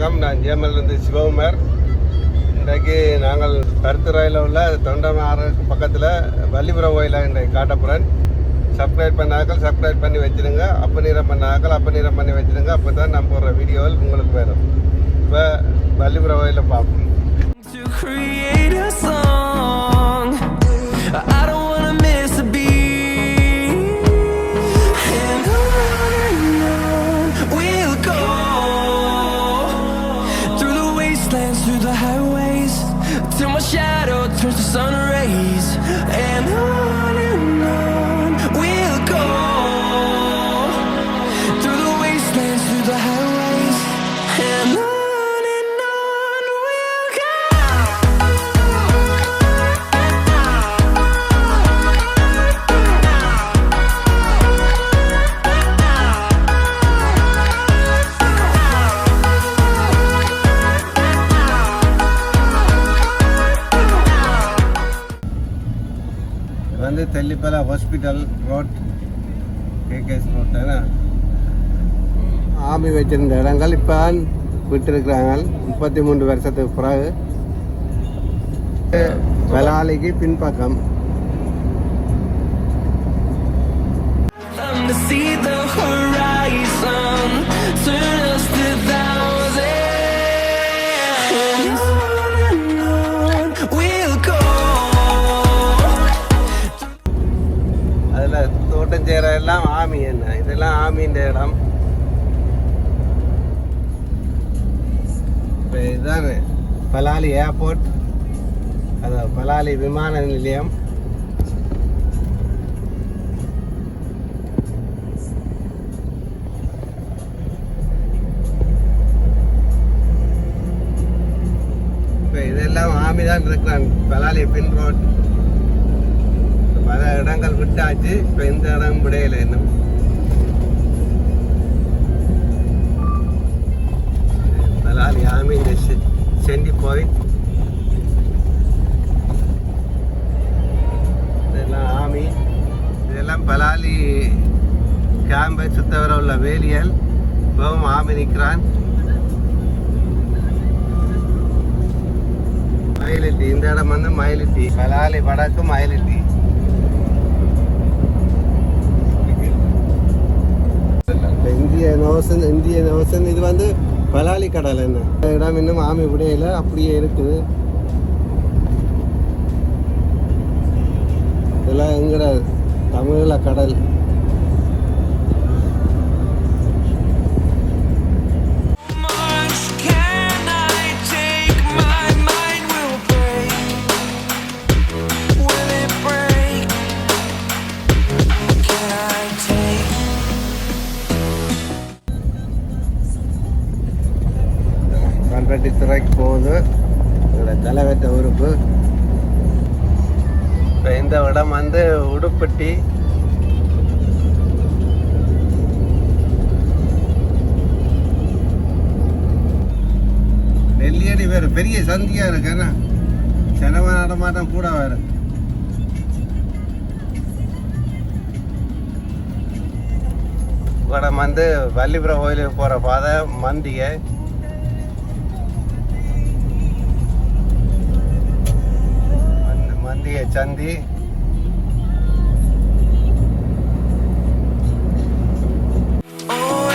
வணக்கம். நான் ஜெம்எல்லேருந்து சிவகுமார். இன்றைக்கு நாங்கள் கருத்துறையில் உள்ள தொண்டமாறுக்கு பக்கத்தில் வள்ளிபுரம் கோயிலாக இன்றைக்கு காட்டப்புறேன். சப்ஸ்கிரைப் பண்ணாக்கள் சப்ஸ்கிரைப் பண்ணி வச்சுருங்க. அப்போ நீரம் பண்ணாக்கள் அப்போ நீரம் பண்ணி வச்சிருங்க. அப்போ தான் நம்ம போடுற வீடியோவில் உங்களுக்கு வரும். இப்போ வள்ளிபுரம் கோயிலில் பார்ப்போம். வந்து Tellippalai hospital road KKS road army வச்சிருந்த இடங்கள் இப்போ விட்டுருக்குறாங்க முப்பத்தி மூன்று வருஷத்துக்கு பிறகு. வலாலிக்கு பின்பக்கம். To see the horizon, இதெல்லாம் ஆமி என்ன? இதெல்லாம் ஆமின்ற இடம். இப்போ இதுதான்? பலாலி ஏர்போர்ட் அது பலாலி விமான நிலையம். இதெல்லாம் ஆமி தான் இருக்கிறான். பலாலி பின் ரோட். பல இடங்கள் விட்டாச்சு. இப்போ இந்த இடம் விடையில இன்னும். பலாலி ஆமி இந்த செ- செண்டி போய் இதெல்லாம் ஆமி இதெல்லாம் பலாலி கேம்பை சுத்தவர உள்ள வேலியல். இப்பவும் ஆமி நிற்கிறான். மயிலிட்டி இந்த இடம் வந்து மயிலிட்டி. பலாலி வடக்கு மயிலிட்டி. இந்திய நோசன் இந்திய நோசன் இது வந்து பலாலி கடல் என்ன? இடம் இன்னும் ஆமி விடையில அப்படியே இருக்குது. இதெல்லாம் எங்கட தமிழ கடல். போகுது இதோட தலைவற்ற உறுப்பு. இப்போ இந்த இடம் வந்து உடுப்பட்டி. நெல்லியடி வேறு பெரிய சந்தியாக இருக்கு என்ன? செலவ நடமாட்டம் கூட வேறு. இடம் வந்து வள்ளிபுரம் கோயிலுக்கு போகிற பாதை மந்திகை. சந்தி Oh.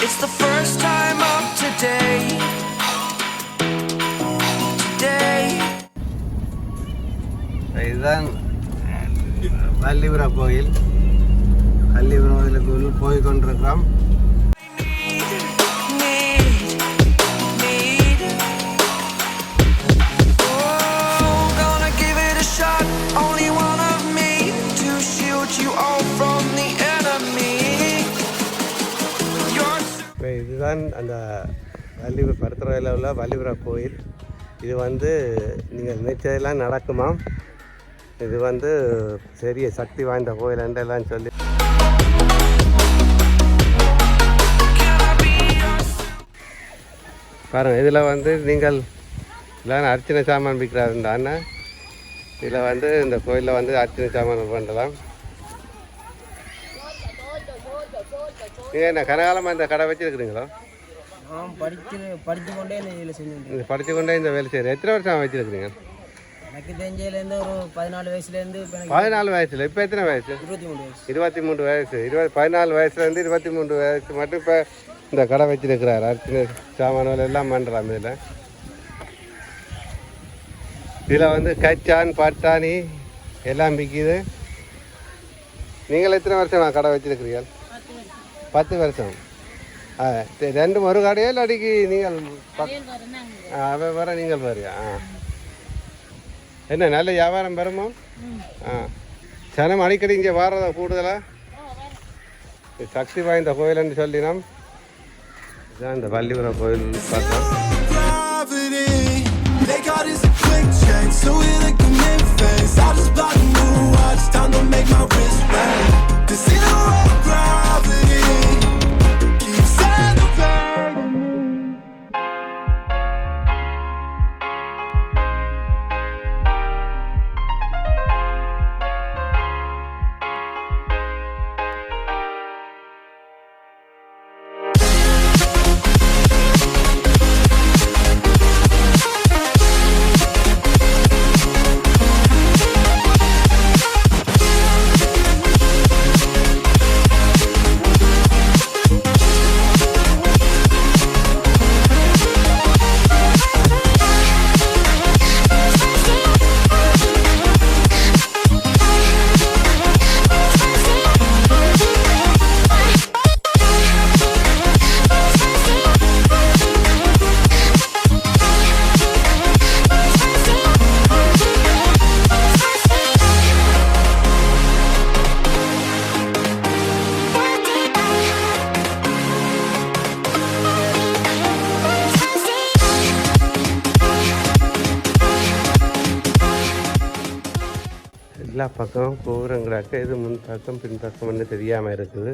It's the first time of today. Today. இதுதான் கோயில் வள்ளிபுரம் கோயிலுக்கு போய் கொண்டிருக்கிறோம் இதுதான் அந்த வள்ளிபுர பருத்துறையில் உள்ள வள்ளிபுர கோயில். இது வந்து நீங்கள் நினைச்சதெல்லாம் நடக்குமா? இது வந்து பெரிய சக்தி வாய்ந்த கோயில் என்றெல்லாம் சொல்லி பாருங்கள் இதில் வந்து நீங்கள் எல்லாம் அர்ச்சனை சாமான் விற்கிறாருந்தானே இதில் வந்து இந்த கோயிலில் வந்து அர்ச்சனை சாமான் பண்ணலாம் நீங்கள் என்ன கனகாலமாக இந்த கடை வச்சுருக்குறீங்களோ? நான் படிச்சு படித்து கொண்டே இந்த இதில் செஞ்சு இது படித்து கொண்டே இந்த வேலை செய்கிற எத்தனை வருஷம் வச்சுருக்கிறீங்க? எனக்கு தெரிஞ்சதுலேருந்து ஒரு பதினாலு வயசுலேருந்து பதினாலு வயசில். இப்போ எத்தனை வயசு? இருபத்தி மூணு வயசு. இருபத்தி மூணு வயசு. இருபது பதினாலு வயசுலேருந்து இருபத்தி மூணு வயசு மட்டும் இப்போ இந்த கடை வச்சிருக்கிறார். அர்ச்சனை சாமான்கள் எல்லாம் பண்ணுறான் இதில். இதில் வந்து கச்சான் பட்டாணி எல்லாம் விற்கிது நீங்கள் எத்தனை வருஷமா கடை வச்சிருக்கிறீர்கள்? பத்து வருஷம். ஆ சரி, ரெண்டும் ஒரு கடையோ இல்லாட்டிக்கு நீங்கள் பக்- ஆ அவன் வர நீங்கள் வரியா? ஆ. என்ன நல்ல வியாபாரம் பெறுமோ? ஆ. சனம் அடிக்கடி இங்கே வாரதா கூடுதலா? இது சக்தி வாய்ந்த கோயில்னு சொல்லினோம் இதான் இந்த பள்ளிபுரம் கோயில் பார்த்தோம். எல்லா பக்கமும் கோபுரங்களாக்க இது முன் பக்கம் பின் பக்கம்னு தெரியாமல் இருக்குது.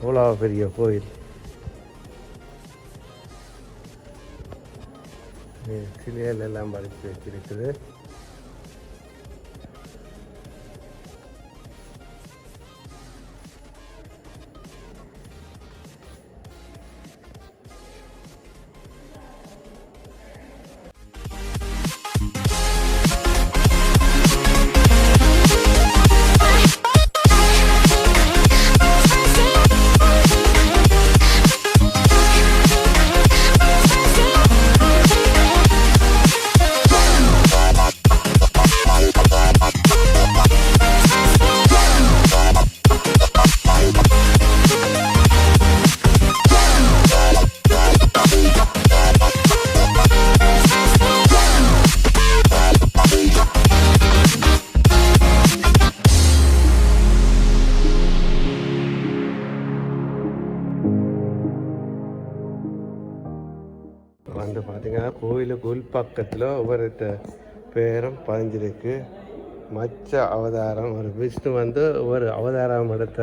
அவ்வளோ பெரிய கோயில். சிலைகள் எல்லாம் படித்து வச்சிருக்குது கோயிலுக்கு உள்பக்கத்தில் ஒவ்வொரு பேரும் பதிஞ்சிருக்கு மச்ச அவதாரம் ஒரு விஷ்ணு வந்து ஒரு அவதாரம் எடுத்த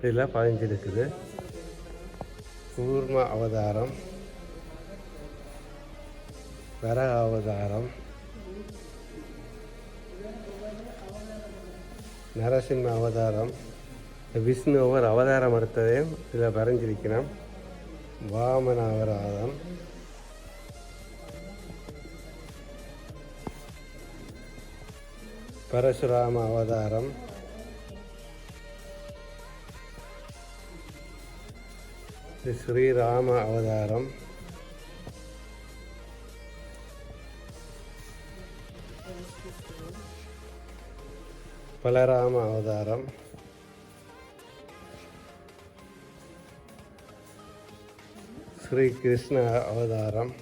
இதில் பதிஞ்சிருக்குது கூர்ம அவதாரம் வரக அவதாரம் நரசிம்ம அவதாரம் விஷ்ணு ஒவ்வொரு அவதாரம் எடுத்ததையும் இதில் வரைஞ்சிருக்கணும் வாமன அவதாரம் பரசுராம அவதாரம் இது ஸ்ரீராம அவதாரம். பலராம அவதாரம். ஸ்ரீ கிருஷ்ண அவதாரம்.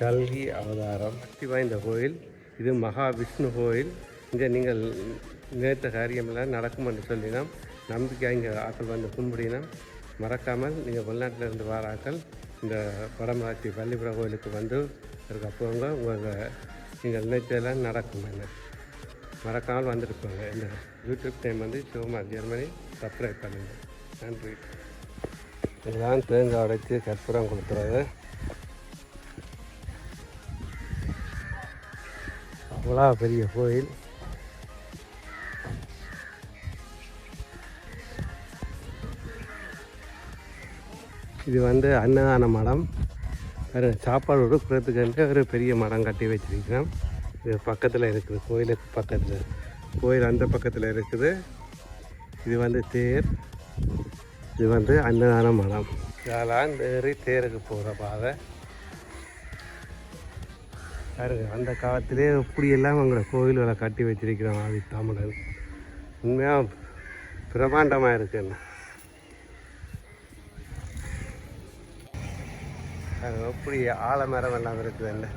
கல்கி அவதாரம் சக்தி வாய்ந்த கோயில் இது மகாவிஷ்ணு கோயில். இங்கே நீங்கள் நினைத்த காரியமெல்லாம் நடக்கும் என்று சொல்லினோம். நம்பிக்கை இங்கே ஆக்கள் வந்து கும்பிடினோம் மறக்காமல் நீங்கள் வெளிநாட்டில் இருந்து வார ஆக்கள் இந்த வடமராட்சி பள்ளிப்புறம் கோயிலுக்கு வந்து இருக்க போங்க. உங்கள் நீங்கள் நினைத்ததெல்லாம் நடக்கும் என்ன? மறக்காமல் வந்திருப்பாங்க இந்த யூடியூப் டைம் வந்து சிவமார் ஜெர்மனி. சப்ஸ்கிரைப் பண்ணுங்கள் நன்றி. இதுதான் தேங்காய் உடைத்து கற்பூரம் கொடுத்துறது இவ்வளோ பெரிய கோயில் இது வந்து அன்னதான மடம். வேறு சாப்பாடு கொடுக்குறதுக்கு ஒரு பெரிய மடம் கட்டி வச்சுருக்கிறோம் இது பக்கத்தில் இருக்குது கோயிலுக்கு பக்கத்தில். கோயில் அந்த பக்கத்தில் இருக்குது. இது வந்து தேர். இது வந்து அன்னதான மடம். இதெல்லாம் ஏறி தேருக்கு போகிற பாதை. பாருங்க அந்த காலத்திலே இப்படியெல்லாம் அவங்கள கோவில்களை கட்டி வச்சிருக்கிறோம் ஆதி தமிழன் உண்மையாக பிரமாண்டமாக இருக்குன்னு. அது எப்படி ஆலமரம் எல்லாம் இருக்குதுல்ல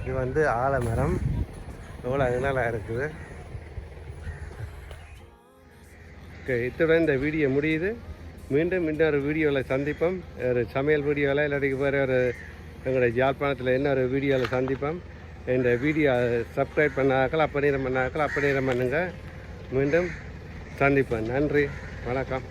இது வந்து ஆலமரம். எவ்வளோ அதனால இருக்குது. ஓகே இத்துடன் இந்த வீடியோ முடியுது. மீண்டும் இன்னொரு வீடியோவில் சந்திப்போம். ஒரு சமையல் வீடியோவில் இல்லாட்டிக்கு வேறு ஒரு எங்களுடைய யாழ்ப்பாணத்தில் என்ன ஒரு வீடியோவில் சந்திப்போம். இந்த வீடியோ சப்ஸ்கிரைப் பண்ணாக்கள் அப்படி பண்ணாக்கள் அப்படி பண்ணுங்கள் மீண்டும் சந்திப்போம். நன்றி. வணக்கம்.